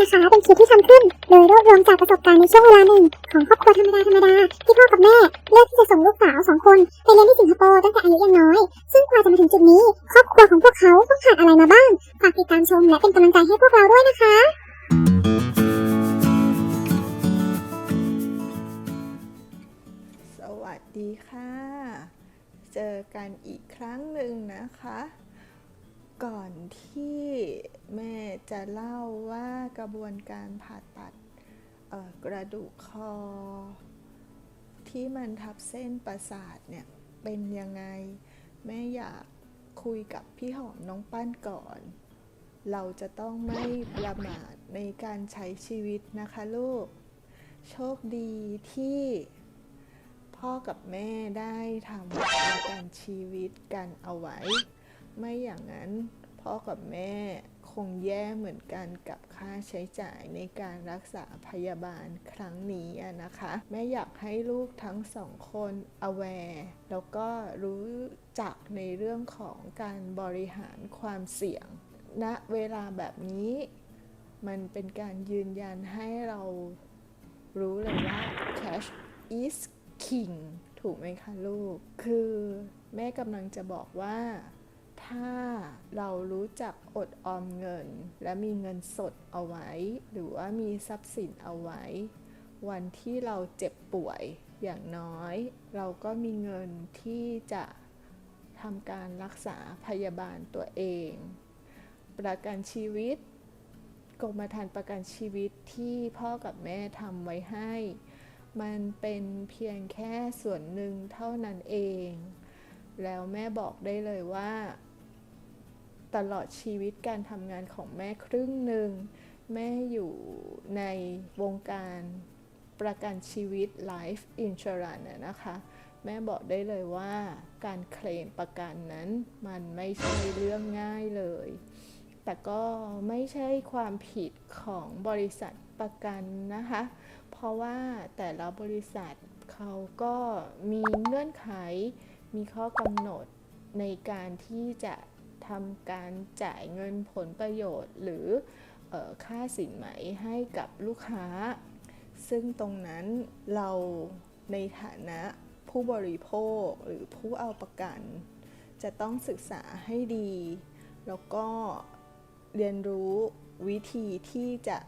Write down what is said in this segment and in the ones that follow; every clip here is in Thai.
นะคะ เป็นคลิปที่ทำขึ้น โดยรวบรวมจากประสบการณ์ในช่วงเวลาหนึ่ง ของครอบครัวธรรมดาธรรมดาที่พ่อกับแม่ เลือกที่จะส่งลูกสาวสองคน ไปเรียนที่สิงคโปร์ตั้งแต่อายุยังน้อย ซึ่งกว่าจะมาถึงจุดนี้ ครอบครัวของพวกเขาต้องผ่านอะไรมาบ้าง ฝากติดตามชมและเป็นกำลังใจให้พวกเราด้วยนะคะสวัสดีค่ะ เจอกันอีกครั้งหนึ่งนะคะ ก่อนที่แม่จะเล่าว่ากระบวนการผ่าตัดกระดูกคอ ที่มันทับเส้นประสาทเนี่ยเป็นยังไง แม่อยากคุยกับพี่หอมน้องปั้นก่อน เราจะต้องไม่ประมาทในการใช้ชีวิตนะคะลูก โชคดีที่พ่อกับแม่ได้ทำประกันชีวิตกันเอาไว้ ไม่อย่างนั้นพ่อกับแม่คงแย่เหมือนกันกับค่าใช้จ่ายในการรักษาพยาบาลครั้งนี้นะคะ แม่อยากให้ลูกทั้งสองคน aware แล้วก็รู้จักในเรื่องของการบริหารความเสี่ยงณเวลาแบบนี้ มันเป็นการยืนยันให้เรารู้เลยว่า cash is king ถูกไหมคะลูก คือแม่กำลังจะบอกว่า เรารู้จักอดออมเงิน และมีเงินสดเอาไว้ หรือว่ามีทรัพย์สินเอาไว้ วันที่เราเจ็บป่วยอย่างน้อย เราก็มีเงินที่จะทำการรักษาพยาบาลตัวเอง ประกันชีวิตกรมธรรม์ประกันชีวิตที่พ่อกับแม่ทำไว้ให้ มันเป็นเพียงแค่ส่วนหนึ่งเท่านั้นเอง แล้วแม่บอกได้เลยว่า ตลอดชีวิตการทำงานของแม่ครึ่งหนึ่ง แม่อยู่ในวงการประกันชีวิต Life Insurance น่ะนะคะ แม่บอกได้เลยว่าการเคลมประกันนั้นมันไม่ใช่เรื่องง่ายเลย แต่ก็ไม่ใช่ความผิดของบริษัทประกันนะคะ เพราะว่าแต่ละบริษัทเขาก็มีเงื่อนไข มีข้อกำหนดในการที่จะ ทำการจ่ายเงินผลประโยชน์ หรือออค่าสินไหมให้กับลูกค้า ซึ่งตรงนั้นเราในฐานะผู้บริโภคหรือผู้เอาประกัน จะต้องศึกษาให้ดี แล้วก็เรียนรู้วิธีที่จะ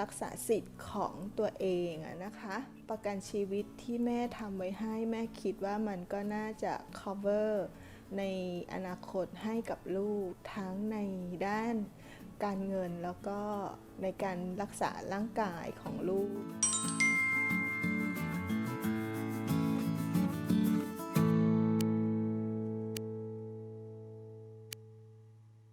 รักษาสิทธิ์ของตัวเองนะคะ ประกันชีวิตที่แม่ทำไว้ให้แม่คิดว่ามันก็น่าจะ cover ในอนาคตให้กับลูกทั้งในด้านการเงินแล้วก็ในการรักษาร่างกายของลูก